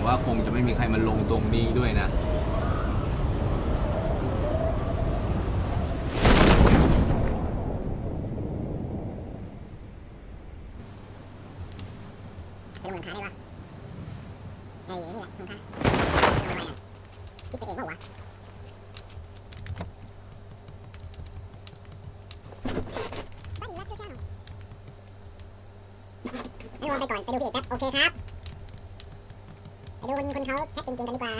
งว่าคงจะไม่มีใครมาลงตรงนี้ด้วยนะ ไปลงหลังคาได้ปะไอ้นี่แหละหลังคาไปลงอะไรอะคิดไปเองเปล่าวะให้รวมไปก่อน ไปดูพี่เอกแป๊บ โอเคครับ ดูคนคนเขาแคปจริงๆกันดีกว่า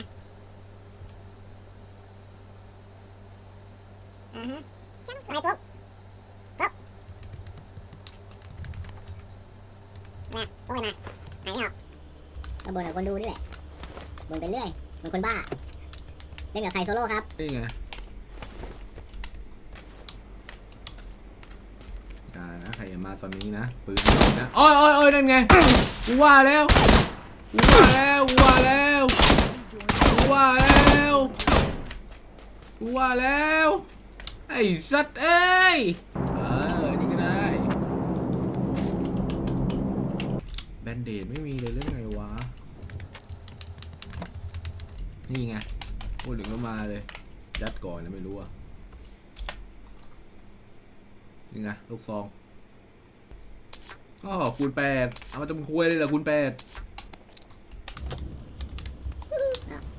อ่าฮะอะไรปุ๊บปุ๊บมาปุ๊บไปมาหายไม่ออกก็บ่นกับคนดูนี่แหละบ่นไปเรื่อยเหมือนคนบ้า เล่นกับใครโซโล่ครับนี่ไงอย่านะใครอย่ามาตอนนี้นะปืนนะโอ้ยโอ้ยโอ้ยนั่นไงกูว่าแล้ว ว่าแล้วว่าแล้วว่าแล้วว่าแล้ว ไอ้สัตว์เอ้ยเออนี่ก็ได้ แบนเดดไม่มีเลยเรื่องไงวะ นี่ไงพูดถึงก็มาเลย ยัดก่อนนะไม่รู้อะนี่ไงลูกซองอ๋อคูณแปดเอามาจะเป็นคุยเลยเหรอคูณแปด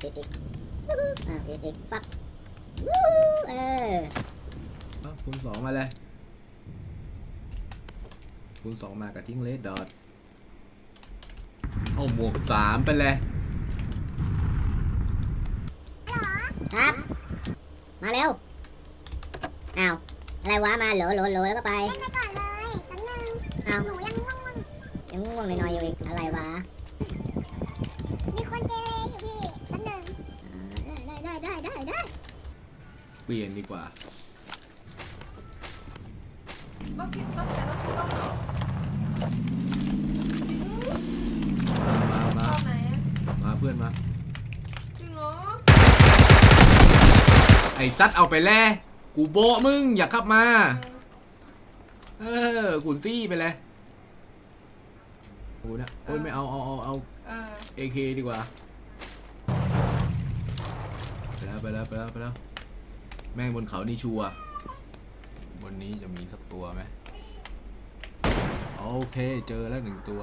อ้าวผิดอีกอ้าวผิดอีกปั๊บเอออ้าวคูณสองมาเลยคูณสองมากับทิ้งเลดดอทเอาหมวกสามไปเลย ครับ มาเร็ว อ้าว อะไรวะ มาโหลโหลโหลแล้วก็ไป เล่นไปก่อนเลยแป๊บนึงอ้าว หนูยังง่วงยังง่วงๆหน่อยๆอยู่อีก อะไรวะ ๆมีคนเกเรอยู่พี่แป๊บนึงอ่า ได้ได้ได้ได้ได้เปลี่ยนดีกว่าต้องคิดต้องใช้ต้องคิดต้องเหรอมา มา ตมา อนไหนอะมาเพื่อนมา จริงเหรอไอ้ซัดเอาไปแล่กูโบะมึงอย่าขับมา เออกุนซี่ไปเลยโอ้ยนะโอ้ยไม่เอาเอาเอาเอาเออเอเคดีกว่า ไปแล้วไปแล้วไปแล้วแม่งบนเขานี่ชัวบนนี้จะมีสักตัวไหมโอเคเจอแล้วหนึ่งตัว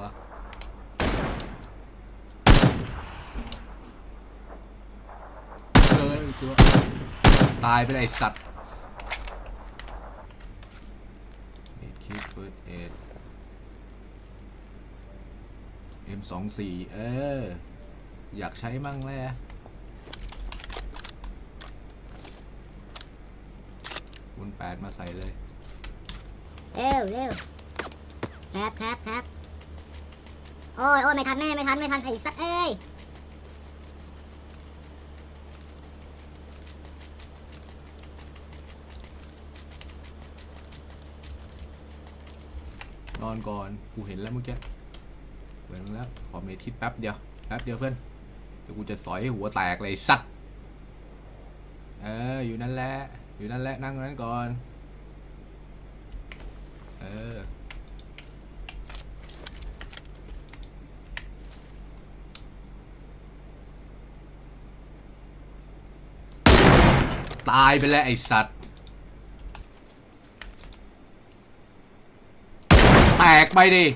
เจอแล้วหนึ่งตัว ตายไปเลยสัตว์เอ็ดคิดเฟิร์สเอ็ด M24 เออ อยากใช้มั่งแล้คู ณแปดมาใส่เลย เร็วเร็วครับครับครับโอ้ยโอ้ยไม่ทันแน่ไม่ทันไม่ทันไอ้สัตว์เอ้ยนอนก่อนกูเห็นแล้วเมื่อกี้เห็นแล้วขอเมทิดแป๊บเดียวแป๊บเดียวเพื่อนเดี๋ยวกูจะสอยให้หัวแตกเลยสัตว์เอออยู่นั่นแหละ อยู่นั่นแหละนั่งนั้นก่อน เออ ตายไปแล้วไอสัตว์ แตกไปดิ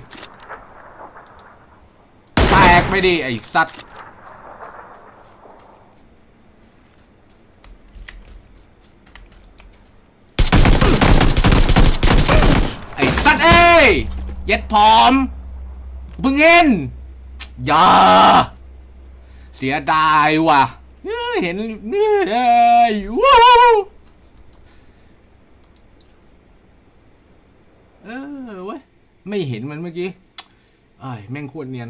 แตกไปดิไอสัตว์ ไอสัตว์เอ้ ย เย็ดพร้อมเพิ่งเอ็นอย่า เสียดายว่ะเอ้ยเห็นนี่เอ้ยว้าวเออเว้ย ไม่เห็นมันเมื่อกี้ไอ้แม่งโคตรเนียน